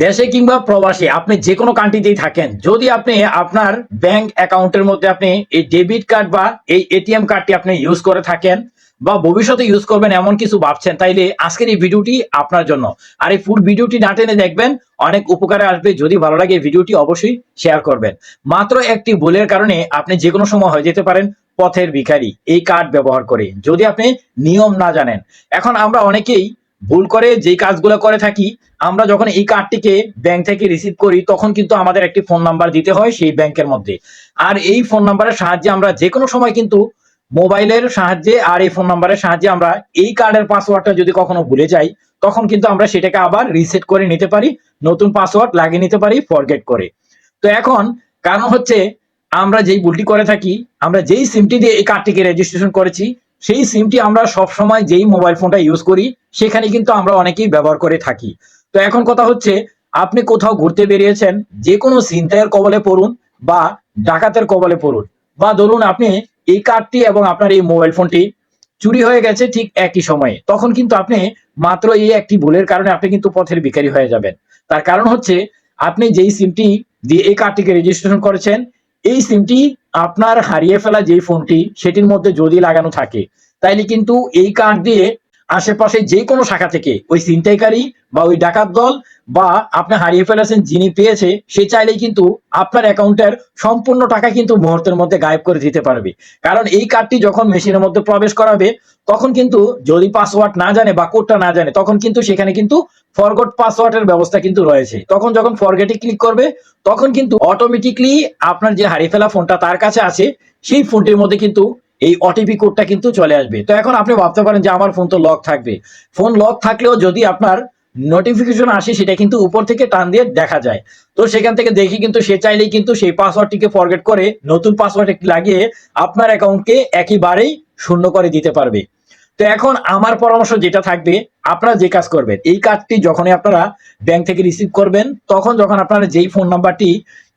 দেশে কিংবা প্রবাসী আপনি যে কোনো কান্ট্রিতেই থাকেন, যদি আপনি আপনার ব্যাংক অ্যাকাউন্টের মধ্যে আপনি এই ডেবিট কার্ড বা এই এটিএম কার্ডটি আপনি ইউজ করে থাকেন বা ভবিষ্যতে ইউজ করবেন এমন কিছু ভাবছেন, তাইলে আজকের এই ভিডিওটি আপনার জন্য। আর এই ফুল ভিডিওটি না টেনে দেখবেন, অনেক উপকারে আসবে। যদি ভালো লাগে ভিডিওটি অবশ্যই শেয়ার করবেন। মাত্র একটি ভুলের কারণে আপনি যে কোনো সময় হয়ে যেতে পারেন পথের ভিখারি, এই কার্ড ব্যবহার করে। যদি আপনি নিয়ম না জানেন, এখন আমরা অনেকেই ভুল করে যেই কাজগুলো করে থাকি, আমরা যখন এই কার্ডটিকে ব্যাংক থেকে রিসিভ করি, তখন কিন্তু আমাদের একটি ফোন নাম্বার দিতে হয় সেই ব্যাংকের মধ্যে। আর এই ফোন নাম্বারের সাহায্যে আমরা যে কোনো সময় কিন্তু মোবাইলের সাহায্যে আর এই ফোন নাম্বারের সাহায্যে আমরা এই কার্ডের পাসওয়ার্ডটা যদি কখনো ভুলে যাই, তখন কিন্তু আমরা সেটাকে আবার রিসেট করে নিতে পারি, নতুন পাসওয়ার্ড লাগিয়ে নিতে পারি ফরগেট করে। তো এখন কারণ হচ্ছে, আমরা যেই ভুলটি করে থাকি, আমরা যেই সিমটি দিয়ে এই কার্ডটিকে রেজিস্ট্রেশন করেছি সেই সিমটি আমরা সব সময় যেই মোবাইল ফোনটা ইউজ করি, সেখানে কিন্তু আমরা অনেকেই ব্যবহার করে থাকি। তো এখন কথা হচ্ছে, আপনি কোথাও ঘুরতে বেরিয়েছেন যে কোনো ছিনতাইয়ের কবলে পড়ুন বা ডাকাতের কবলে পড়ুন, বা ধরুন আপনি এই কার্ডটি এবং আপনার এই মোবাইল ফোনটি চুরি হয়ে গেছে ঠিক একই সময়ে, তখন কিন্তু আপনি মাত্র এই একটি ভুলের কারণে আপনি কিন্তু পথের ভিখারি হয়ে যাবেন। তার কারণ হচ্ছে, আপনি যেই সিমটি দিয়ে এই কার্ডটিকে রেজিস্ট্রেশন করেছেন এই সিমটি আপনার হারিয়ে ফেলা যেই ফোনটি সেটির মধ্যে যদি লাগানো থাকে, তাইলে কিন্তু এই কার্ড দিয়ে আশেপাশে যে কোনো শাখা থেকে ওই ছিনতাইকারী বা ওই ডাকাত দল বা আপনি হারিয়ে ফেলেছেন যিনি পেয়েছে, সে চাইলেই কিন্তু আপনার অ্যাকাউন্টের সম্পূর্ণ টাকা কিন্তু মুহূর্তের মধ্যে গায়েব করে দিতে পারবে। কারণ এই কার্ডটি যখন মেশিনের মধ্যে প্রবেশ করাবে, তখন কিন্তু যদি পাসওয়ার্ড না জানে বা কোডটা না জানে, তখন কিন্তু সেখানে কিন্তু ফরগট পাসওয়ার্ডের ব্যবস্থা কিন্তু রয়েছে। তখন যখন ফরগেটে ক্লিক করবে, তখন কিন্তু অটোমেটিকলি আপনার যে হারিয়ে ফেলা ফোনটা তার কাছে আছে, সেই ফোনটির মধ্যে কিন্তু এই ওটিপি কোডটা কিন্তু চলে আসবে। তো এখন আপনি ভাবতে পারেন যে আমার ফোন তো লক থাকবে। ফোন লক থাকলেও যদি আপনার নোটিফিকেশন আসে, সেটা কিন্তু উপর থেকে টান দিয়ে দেখা যায়। তো সেখান থেকে দেখি কিন্তু সে চাইলেই কিন্তু সেই পাসওয়ার্ডটিকে ফরগেট করে নতুন পাসওয়ার্ড লাগিয়ে আপনার অ্যাকাউন্টকে একেবারেই শূন্য করে দিতে পারবে। তো এখন আমার পরামর্শ যেটা থাকবে, আপনারা যে কাজ করবেন, এই কার্ডটি যখনই আপনারা ব্যাংক থেকে রিসিভ করবেন, তখন যখন আপনারা যেই ফোন নাম্বারটি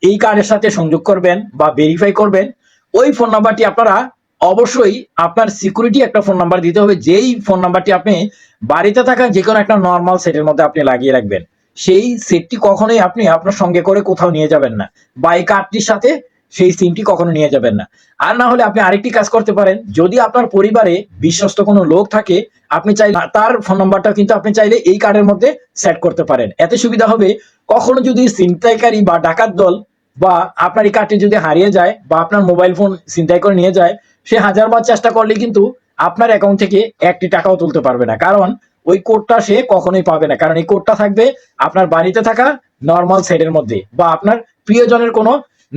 এই কার্ডের সাথে সংযোগ করবেন বা ভেরিফাই করবেন, ওই ফোন নাম্বারটি আপনারা অবশ্যই আপনার সিকিউরিটি একটা ফোন নাম্বার দিতে হবে। যেই ফোন নাম্বারটি আপনি বাড়িতে থাকা যে কোনো একটা নর্মাল সেটের মধ্যে আপনি লাগিয়ে রাখবেন। সেই সেটটি কখনোই আপনি আপনার সঙ্গে করে কোথাও নিয়ে যাবেন না। বা এই কার্ডটির সাথে সেই সিমটি কখনো নিয়ে যাবেন না। আর না হলে আপনি আরেকটি কাজ করতে পারেন। যদি আপনার পরিবারে বিশ্বস্ত কোনো লোক থাকে, আপনি চাইলে তার ফোন নাম্বারটা কিন্তু আপনি চাইলে এই কার্ডের মধ্যে সেট করতে পারেন। এতে সুবিধা হবে, কখনো যদি ছিনতাইকারী বা ডাকাত দল বা আপনার এই কার্ডটি যদি হারিয়ে যায় বা আপনার মোবাইল ফোন ছিনতাই করে নিয়ে যায় সে হাজারবার চেষ্টা করলে কিন্তু আপনার অ্যাকাউন্ট থেকে একটি টাকাও তুলতে পারবে না। কারণ ওই কোডটা সে কখনোই পাবে না। কারণ এই কোডটা থাকবে আপনার বাড়িতে থাকা নর্মাল সেটের মধ্যে বা আপনার প্রিয়জনের কোনো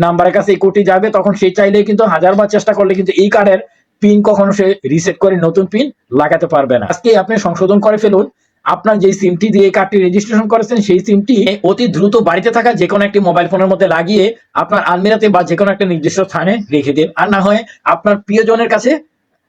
নাম্বারের কাছে এই কোডটি যাবে, তখন সে চাইলে কিন্তু হাজারবার চেষ্টা করলে কিন্তু এই কার্ডের পিন কখনো সে রিসেট করে নতুন পিন লাগাতে পারবে না। আজকে আপনি সংশোধন করে ফেলুন আপনার যে সিমটি দিয়ে কার্ডটি রেজিস্ট্রেশন করেছেন, সেই সিমটি অতি দ্রুত বাড়িতে থাকা যে কোনো একটি মোবাইল ফোনের মধ্যে লাগিয়ে আপনার আলমিরাতে বা যে কোনো একটা নির্দিষ্ট স্থানে রেখে দিন। আর না হয় আপনার প্রিয়জনের কাছে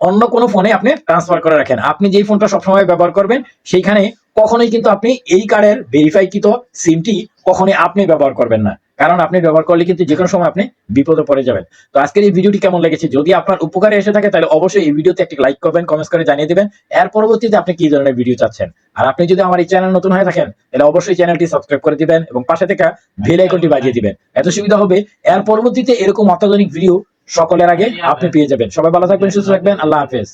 অন্য কোনো ফোনে আপনি ট্রান্সফার করে রাখেন। আপনি যেই ফোনটা সবসময় ব্যবহার করবেন, সেইখানে কখনোই কিন্তু আপনি এই কার্ডের ভেরিফাইকৃত সিমটি কখনোই আপনি ব্যবহার করবেন না। কারণ আপনি ব্যবহার করলে কিন্তু যে কোনো সময় আপনি বিপদে পড়ে যাবেন। তো আজকের এই ভিডিওটি কেমন লেগেছে? যদি আপনার উপকারে এসে থাকে, তাহলে অবশ্যই এই ভিডিওতে একটি লাইক করবেন কমেন্টস করে জানিয়ে দিবেন। এর পরবর্তীতে আপনি কি ধরনের ভিডিও চাচ্ছেন? আর আপনি যদি আমার এই চ্যানেল নতুন হয়ে থাকেন, তাহলে অবশ্যই চ্যানেলটি সাবস্ক্রাইব করে দিবেন এবং পাশে থেকে বেল আইকনটি বাজিয়ে দিবেন। এত সুবিধা হবে, এর পরবর্তীতে এরকম অত্যাধুনিক ভিডিও সকলের আগে আপনি পেয়ে যাবেন। সবাই ভালো থাকবেন, সুস্থ থাকবেন, আল্লাহ হাফেজ।